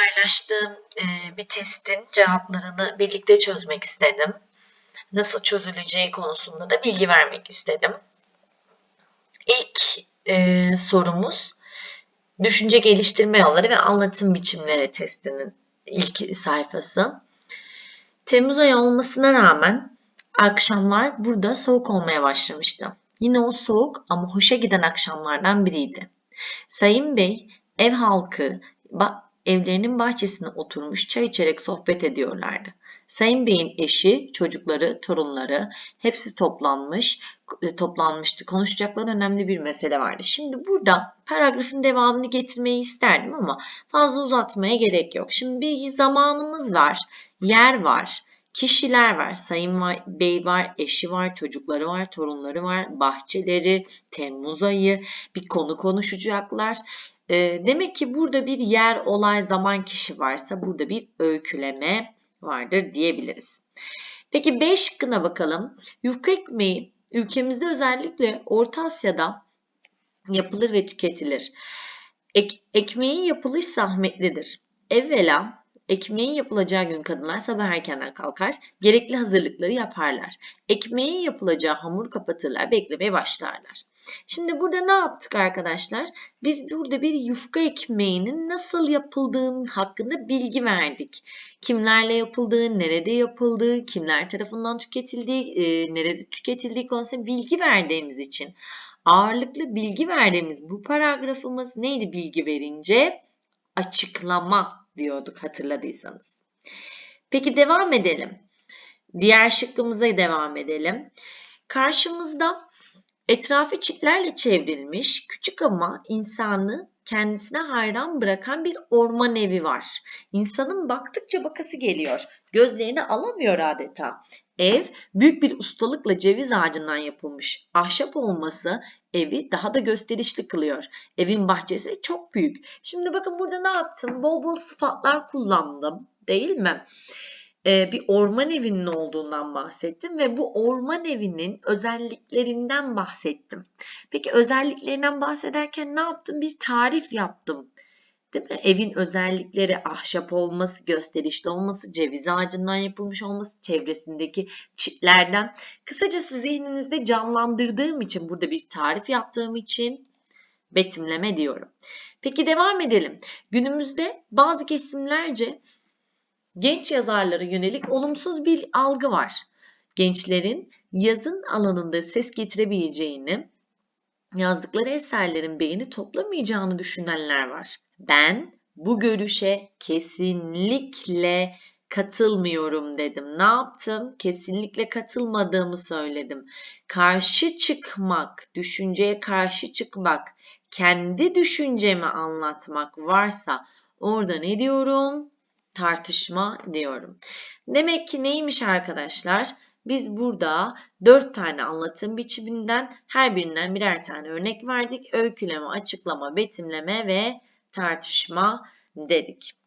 paylaştığım e, bir testin cevaplarını birlikte çözmek istedim. Nasıl çözüleceği konusunda da bilgi vermek istedim. İlk e, sorumuz düşünce geliştirme yolları ve anlatım biçimleri testinin ilk sayfası. Temmuz ayı olmasına rağmen akşamlar burada soğuk olmaya başlamıştı. Yine o soğuk ama hoşa giden akşamlardan biriydi. Sayın Bey ev halkı evlerinin bahçesine oturmuş çay içerek sohbet ediyorlardı. Sayın Bey'in eşi, çocukları, torunları hepsi toplanmış, e, toplanmıştı. Konuşacakları önemli bir mesele vardı. Şimdi burada paragrafın devamını getirmeyi isterdim ama fazla uzatmaya gerek yok. Şimdi bir zamanımız var, yer var, kişiler var. Sayın Bey var, eşi var, çocukları var, torunları var, bahçeleri, Temmuz ayı, bir konu konuşacaklar. E, demek ki burada bir yer, olay, zaman, kişi varsa burada bir öyküleme vardır diyebiliriz. Peki B şıkkına bakalım. Yufka ekmeği ülkemizde özellikle Orta Asya'da yapılır ve tüketilir. Ek, ekmeğin yapılış zahmetlidir. Evvela Ekmeğin yapılacağı gün kadınlar sabah erkenden kalkar, gerekli hazırlıkları yaparlar. Ekmeğin yapılacağı hamur kapatırlar, beklemeye başlarlar. Şimdi burada ne yaptık arkadaşlar? Biz burada bir yufka ekmeğinin nasıl yapıldığının hakkında bilgi verdik. Kimlerle yapıldığı, nerede yapıldığı, kimler tarafından tüketildiği, e, nerede tüketildiği konusunda bilgi verdiğimiz için ağırlıklı bilgi verdiğimiz bu paragrafımız neydi bilgi verince? Açıklama diyorduk hatırladıysanız. Peki devam edelim. Diğer şıkkımıza devam edelim. Karşımızda etrafı çitlerle çevrilmiş küçük ama insanı kendisine hayran bırakan bir orman evi var. İnsanın baktıkça bakası geliyor. Gözlerini alamıyor adeta. Ev büyük bir ustalıkla ceviz ağacından yapılmış. Ahşap olması evi daha da gösterişli kılıyor. Evin bahçesi çok büyük. Şimdi bakın burada ne yaptım? Bol bol sıfatlar kullandım. Değil mi? Ee, bir orman evinin olduğundan bahsettim ve bu orman evinin özelliklerinden bahsettim. Peki özelliklerinden bahsederken ne yaptım? Bir tarif yaptım. Değil mi? Evin özellikleri ahşap olması, gösterişli olması, ceviz ağacından yapılmış olması, çevresindeki çitlerden. Kısacası zihninizde canlandırdığım için, burada bir tarif yaptığım için betimleme diyorum. Peki devam edelim. Günümüzde bazı kesimlerce genç yazarlara yönelik olumsuz bir algı var. Gençlerin yazın alanında ses getirebileceğini, yazdıkları eserlerin beğeni toplamayacağını düşünenler var. Ben bu görüşe kesinlikle katılmıyorum dedim. Ne yaptım? Kesinlikle katılmadığımı söyledim. Karşı çıkmak, düşünceye karşı çıkmak, kendi düşüncemi anlatmak varsa orada ne diyorum? Tartışma diyorum. Demek ki neymiş arkadaşlar? Biz burada 4 tane anlatım biçiminden her birinden birer tane örnek verdik. Öyküleme, açıklama, betimleme ve tartışma dedik.